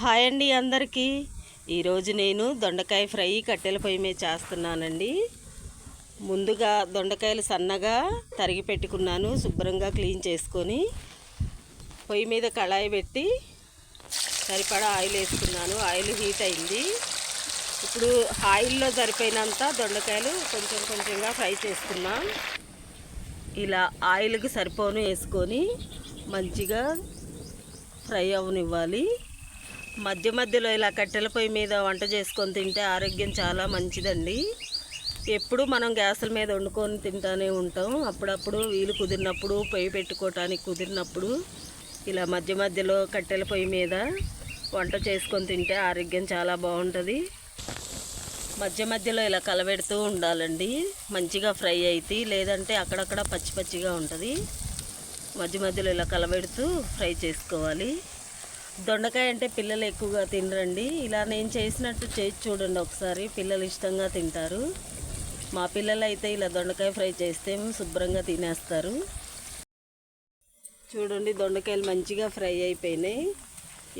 Hi అండి అందరికీ. ఈరోజు నేను దొండకాయ ఫ్రై కట్టెల పొయ్యి మీద చేస్తున్నానండి. ముందుగా దొండకాయలు సన్నగా తరిగి పెట్టుకున్నాను శుభ్రంగా క్లీన్ చేసుకొని పొయ్యి మీద కళాయి పెట్టి సరిపడా ఆయిల్ వేసుకున్నాను. ఆయిల్ హీట్ అయింది. ఇప్పుడు ఆయిల్లో సరిపోయినంత దొండకాయలు కొంచెం కొంచెంగా ఫ్రై చేసుకున్నాం ఇలా ఆయిల్కి సరిపోను వేసుకొని మంచిగా ఫ్రై అవనివ్వాలి. మధ్య మధ్యలో ఇలా కట్టెల పొయ్యి మీద వంట చేసుకొని తింటే ఆరోగ్యం చాలా మంచిదండి. ఎప్పుడు మనం గ్యాసుల మీద వండుకొని తింటానే ఉంటాం. అప్పుడప్పుడు వీలు కుదిరినప్పుడు పొయ్యి పెట్టుకోవటానికి కుదిరినప్పుడు ఇలా మధ్య మధ్యలో కట్టెల పొయ్యి మీద వంట చేసుకొని తింటే ఆరోగ్యం చాలా బాగుంటుంది. మధ్య మధ్యలో ఇలా కలబెడుతూ ఉండాలండి. మంచిగా ఫ్రై అయితే లేదంటే అక్కడక్కడ పచ్చి పచ్చిగా ఉంటుంది. మధ్య మధ్యలో ఇలా కలబెడుతూ ఫ్రై చేసుకోవాలి. దొండకాయ అంటే పిల్లలు ఎక్కువగా తినరండి. ఇలా నేను చేసినట్టు చేసి చూడండి ఒకసారి. పిల్లలు ఇష్టంగా తింటారు. మా పిల్లలు అయితే ఇలా దొండకాయ ఫ్రై చేస్తే శుభ్రంగా తినేస్తారు. చూడండి దొండకాయలు మంచిగా ఫ్రై అయిపోయినాయి.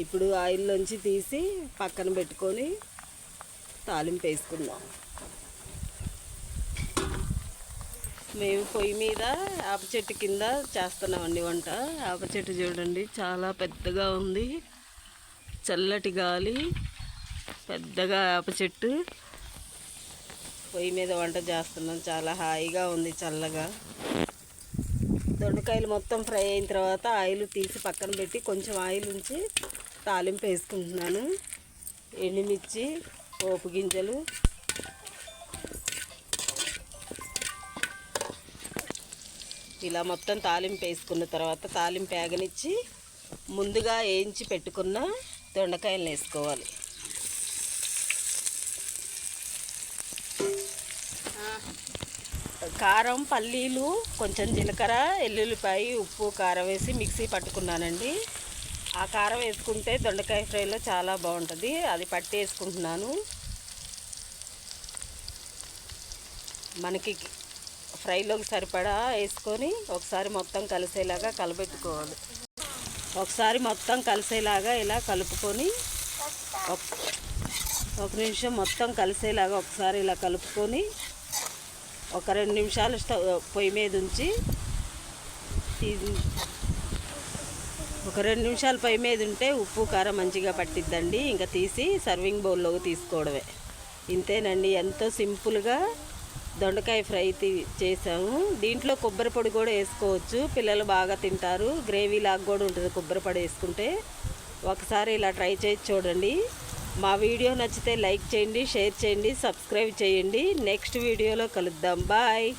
ఇప్పుడు ఆయిల్లోంచి తీసి పక్కన పెట్టుకొని తాలింపు వేసుకుందాం. మేము పొయ్యి మీద ఆప చెట్టు కింద చేస్తున్నామండి వంట. ఆప చెట్టు చూడండి చాలా పెద్దగా ఉంది. చల్లటి గాలి పెద్దగా ఆప చెట్టు. పొయ్యి మీద వంట చేస్తున్నాం చాలా హాయిగా ఉంది చల్లగా. దొండకాయలు మొత్తం ఫ్రై అయిన తర్వాత ఆయిల్ తీసి పక్కన పెట్టి కొంచెం ఆయిల్ ఉంచి తాలింపు వేసుకుంటున్నాను. ఎండుమిర్చి పోపు గింజలు ఇలా మొత్తం తాలింపు వేసుకున్న తర్వాత తాలింపు వేగనిచ్చి ముందుగా వేయించి పెట్టుకున్న దొండకాయలు వేసుకోవాలి. కారం పల్లీలు కొంచెం జీలకర్ర ఎల్లుల్లిపాయ ఉప్పు కారం వేసి మిక్సీ పట్టుకున్నానండి. ఆ కారం వేసుకుంటే దొండకాయ ఫ్రైలో చాలా బాగుంటుంది. అది పట్టి వేసుకుంటున్నాను. మనకి ఫ్రైలోకి సరిపడా వేసుకొని ఒకసారి మొత్తం కలిసేలాగా కలబెట్టుకోవాలి. ఒకసారి మొత్తం కలిసేలాగా ఇలా కలుపుకొని ఒక- ఒక నిమిషం మొత్తం కలిసేలాగా ఒకసారి ఇలా కలుపుకొని ఒక రెండు నిమిషాలు స్టవ్ పొయ్యి మీద ఉంచి ఒక రెండు నిమిషాలు పొయ్యి మీద ఉంటే ఉప్పు కారం మంచిగా పట్టిద్దండి. ఇంకా తీసి సర్వింగ్ బౌల్లోకి తీసుకోవడమే. ఇంతేనండి. ఎంతో సింపుల్గా దొండకాయ ఫ్రై తీ- చేసాము. దీంట్లో కొబ్బరి పొడి కూడా వేసుకోవచ్చు. పిల్లలు బాగా తింటారు. గ్రేవీ లాగా కూడా ఉంటుంది కొబ్బరి పొడి వేసుకుంటే. ఒకసారి ఇలా ట్రై చేసి చూడండి. మా వీడియో నచ్చితే లైక్ చేయండి షేర్ చేయండి సబ్స్క్రైబ్ చేయండి. నెక్స్ట్ వీడియోలో కలుద్దాం. బాయ్.